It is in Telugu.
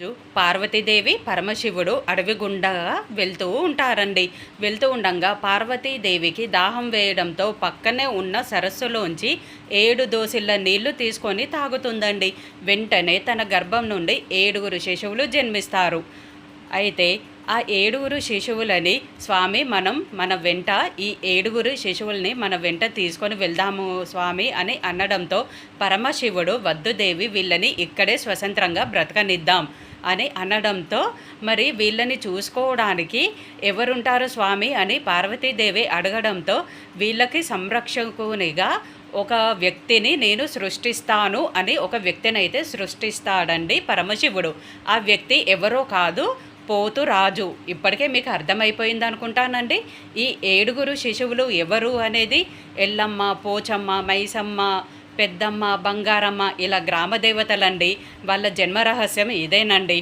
రోజు పార్వతీదేవి పరమశివుడు అడవి గుండా వెళ్తూ ఉంటారండి. వెళ్తూ ఉండగా పార్వతీదేవికి దాహం వేయడంతో పక్కనే ఉన్న సరస్సులోంచి ఏడు దోసిళ్ళ నీళ్ళు తీసుకొని తాగుతుందండి. వెంటనే తన గర్భం నుండి ఏడుగురు శిశువులు జన్మిస్తారు. అయితే ఆ ఏడుగురు శిశువులని స్వామి మనం మన వెంట ఈ ఏడుగురు శిశువుల్ని మన వెంట తీసుకొని వెళ్దాము స్వామి అని అనడంతో పరమశివుడు వద్దుదేవి వీళ్ళని ఇక్కడే స్వతంత్రంగా బ్రతకనిద్దాం అని అనడంతో మరి వీళ్ళని చూసుకోవడానికి ఎవరుంటారు స్వామి అని పార్వతీదేవి అడగడంతో వీళ్ళకి సంరక్షకునిగా ఒక వ్యక్తిని నేను సృష్టిస్తాను అని ఒక వ్యక్తిని అయితే సృష్టిస్తాడండి పరమశివుడు. ఆ వ్యక్తి ఎవరో కాదు పోతు రాజు. ఇప్పటికే మీకు అర్థమైపోయింది అనుకుంటానండి. ఈ ఏడుగురు శిశువులు ఎవరు అనేది ఎల్లమ్మ పోచమ్మ మైసమ్మ పెద్దమ్మ బంగారమ్మ ఇలా గ్రామ దేవతలండి. వాళ్ళ జన్మ రహస్యం ఇదేనండి.